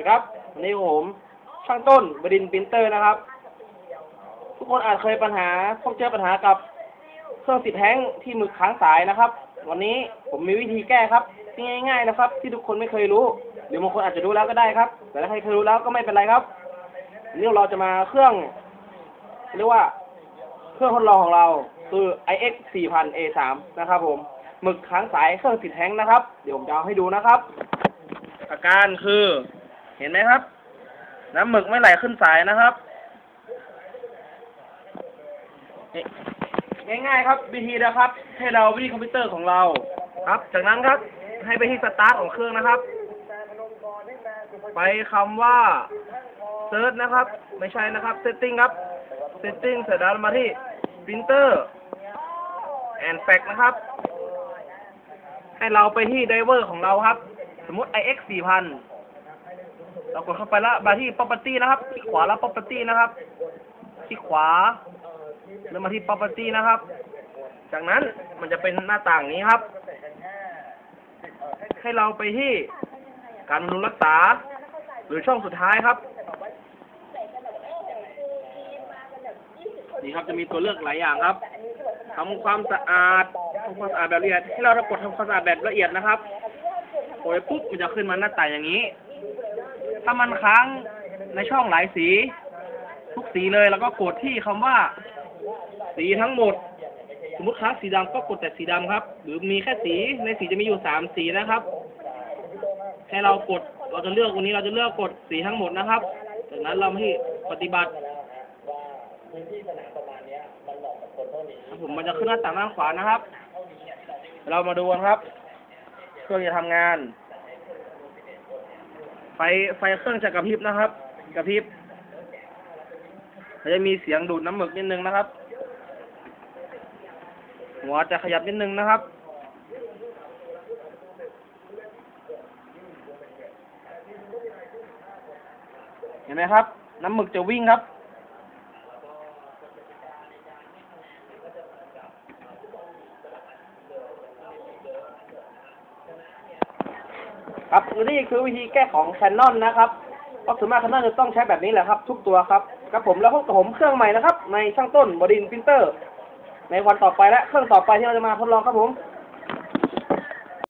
นะครับวันนี้ผมช่างต้นบดินทร์ปรินเตอร์นะครับ ทุกคนอาจเคยปัญหาพบเจอปัญหากับเครื่องติดแท้งที่หมึกค้างสายนะครับ วันนี้ผมมีวิธีแก้ครับง่ายๆนะครับ ที่ทุกคนไม่เคยรู้หรือบางคนอาจจะรู้แล้วก็ได้ครับ แต่ถ้าใครเคยรู้แล้วก็ไม่เป็นไรครับนนี้เราจะมาเครื่องเรียกว่าเครื่องทดลองของเราคือ iX 4000 A3 นะครับผมหมึกค้างสายเครื่องติดแท้งนะครับ เดี๋ยวผมจะเอาให้ดูนะครับ อาการคือ เห็นไหมครับ น้ำหมึกไม่ไหลขึ้นสายนะครับง่ายๆครับ วิธีนะครับ ให้เราวิธีคอมพิวเตอร์ของเรา ครับ จากนั้นครับ ให้ไปที่สตาร์ทของเครื่องนะครับ ไปคำว่าเซิร์ชนะครับ ไม่ใช่นะครับ setting ครับ setting เสร็จแล้วมาที่ printer and fax นะครับ ให้เราไปที่ไดเวอร์ของเราครับ สมมติ iX 4000 เรากดเข้าไปแล้วมาที่ property นะครับที่ขวาแล้ว property นะครับ ที่ขวาแล้วมาที่ property นะครับ จากนั้นมันจะเป็นหน้าต่างนี้ครับ ให้เราไปที่การบำรุงรักษา หรือช่องสุดท้ายครับนี่ครับจะมีตัวเลือกหลายอย่างครับทำความสะอาดทำความสะอาดแบบละเอียด ให้เรากดทำความสะอาดแบบละเอียดนะครับกดไปปุ๊บมันจะขึ้นมาหน้าต่างอย่างนี้ ถ้ามันค้างในช่องหลายสี ทุกสีเลยแล้วก็กดที่คำว่า สีทั้งหมด สมมติค้างสีดำก็กดแต่สีดำครับ หรือมีแค่สีในสีจะมีอยู่สามสีนะครับ ให้เรากดเราจะเลือกวันนี้เราจะเลือกกดสีทั้งหมดนะครับจากนั้นเรามาที่ปฏิบัติครับผมมันจะขึ้นหน้าต่างด้านขวานะครับ เรามาดูกันครับ เครื่องจะทำงาน ฟไฟเครื่องจะกระพริบนะครับ กระพริบจะมีเสียงดูดน้ำหมึกนิดนึงนะครับ หัวจะขยับนิดนึงนะครับ เห็นไหมครับ น้ำหมึกจะวิ่งครับ ครับนี่คือวิธีแก้ของแคนนอนนะครับเพราะส่วนมากแคนนอนจะต้องใช้แบบนี้แหละครับ ทุกตัวครับครับผมแล้วพบกับผมเครื่องใหม่นะครับ ในช่างต้นบดินพิมพ์เตอร์ ในวันต่อไปและเครื่องต่อไปที่เราจะมาทดลองครับผม